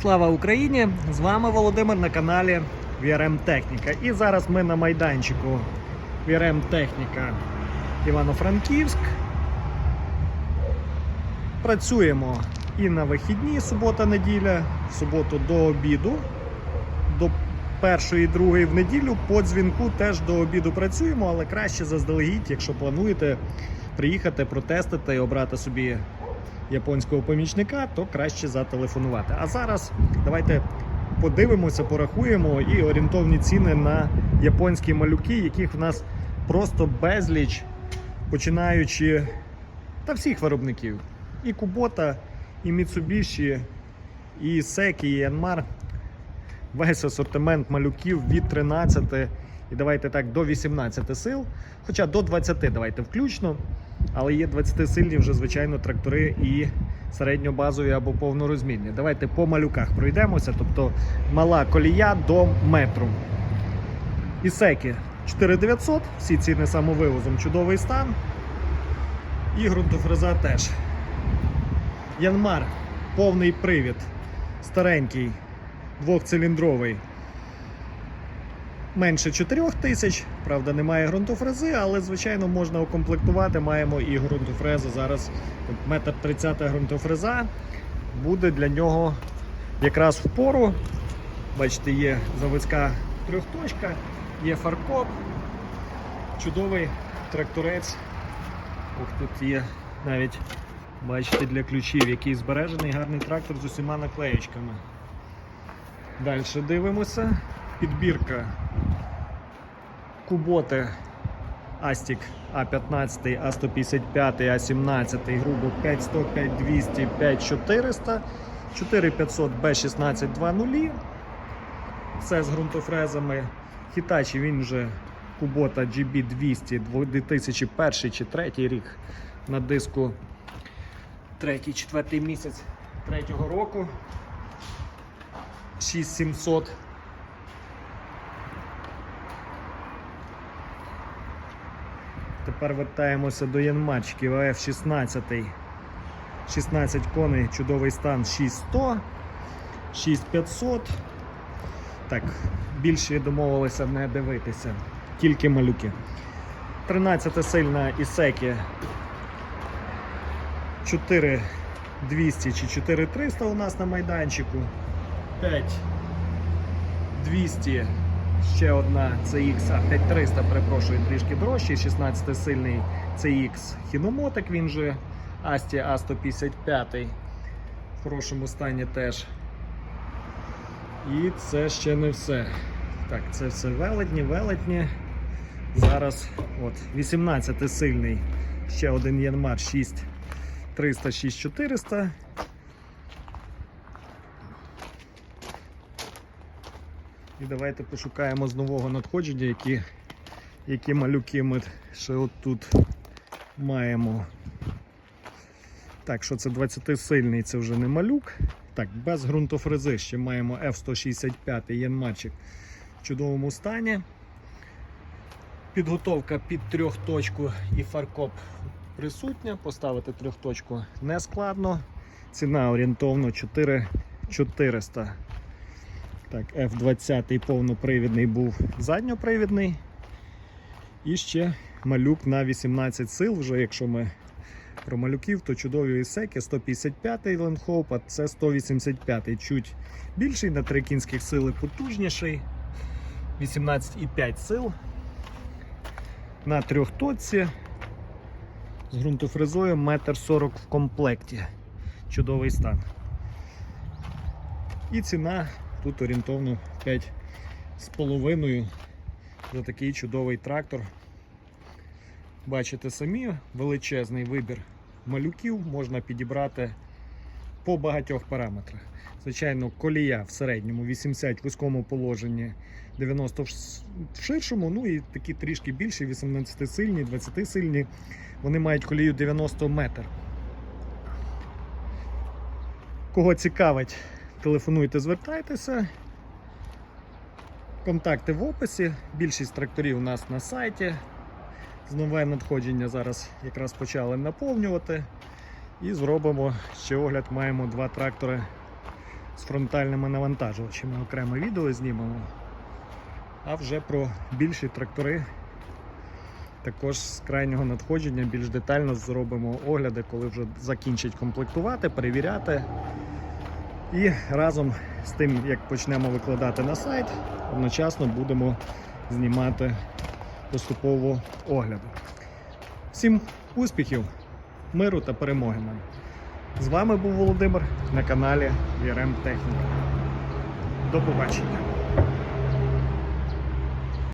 Слава Україні! З вами Володимир на каналі VRM Техніка. І зараз ми на майданчику VRM Техніка Івано-Франківськ. Працюємо і на вихідні, субота-неділя, в суботу до обіду, до першої, другої в неділю. По дзвінку теж до обіду працюємо, але краще заздалегідь, якщо плануєте приїхати, протестити і обрати собі японського помічника, то краще зателефонувати. А зараз давайте подивимося, порахуємо і орієнтовні ціни на японські малюки, яких в нас просто безліч, починаючи та всіх виробників. І Кубота, і Mitsubishi, і Секі, і Янмар. Весь асортимент малюків від 13 і давайте так до 18 сил, хоча до 20 давайте включно. Але є 20-сильні вже, звичайно, трактори і середньобазові або повнорозмірні. Давайте по малюках пройдемося, тобто мала колія до метру. Ісеки 4900, всі ціни самовивозом, чудовий стан. І ґрунтофреза теж. Янмар, повний привід, старенький, двохциліндровий. Менше 4 тисяч, правда, немає ґрунтофрези, але звичайно можна укомплектувати. Маємо і ґрунтофрезу. Зараз метр 30 ґрунтофреза буде для нього якраз в пору. Бачите, є заводська трьохточка, є фаркоп, чудовий тракторець. Ох, тут є навіть, бачите, для ключів, який збережений, гарний трактор з усіма наклеєчками. Далі дивимося. Підбірка Куботи Астік А15, А155, А17, грубо 5100, 5200, 5400, 4500 Б16 2.0. Все з ґрунтофрезами. Hitachi він вже Кубота GB200 2001 чи 3 рік на диску 3-4 місяць 3 року. 6700 Тепер вертаємося до янмачків АФ-16. 16 коней, чудовий стан 6100, 6500. Так, більше домовилися не дивитися, тільки малюки. 13 сильна Ісекі 4200 чи 4300 у нас на майданчику. 5200 Ще одна CX А5300, перепрошую, трішки дорожчий, 16 сильний CX Хіномотик, він же Асті А155 в хорошому стані теж. І це ще не все. Так, це все велетні, велетні. Зараз от 18 сильний, ще один Янмар 6300, І давайте пошукаємо з нового надходження, які, які малюки ми ще от тут маємо. Так, що це 20-сильний, це вже не малюк. Так, без ґрунтофрези ще маємо F165 янмачик в чудовому стані. Підготовка під трьохточку і фаркоп присутня. Поставити трьохточку не складно. Ціна орієнтовно 4400. Так, F20 повнопривідний був задньопривідний. І ще малюк на 18 сил. Вже якщо ми про малюків, то чудові ісеки 155-й Ленхоуп, а це 185-й. Чуть більший, на 3 кінських сили потужніший. 18,5 сил. На трьохточці з ґрунтофрезою 1,40 м в комплекті. Чудовий стан. І ціна Тут орієнтовно 5,5 за такий чудовий трактор. Бачите самі, величезний вибір малюків можна підібрати по багатьох параметрах. Звичайно, колія в середньому 80 в вузькому положенні, 90 в ширшому, ну і такі трішки більші, 18 сильні, 20 сильні. Вони мають колію 90 метр. Кого цікавить? Телефонуйте, звертайтеся. Контакти в описі. Більшість тракторів у нас на сайті. З нове надходження зараз якраз почали наповнювати. І зробимо ще огляд. Маємо два трактори з фронтальними навантажувачами окреме відео знімемо. А вже про більші трактори також з крайнього надходження більш детально зробимо огляди, коли вже закінчать комплектувати, перевіряти. І разом з тим, як почнемо викладати на сайт, одночасно будемо знімати поступово огляди. Всім успіхів, миру та перемоги нам! З вами був Володимир на каналі VRM Техніка. До побачення!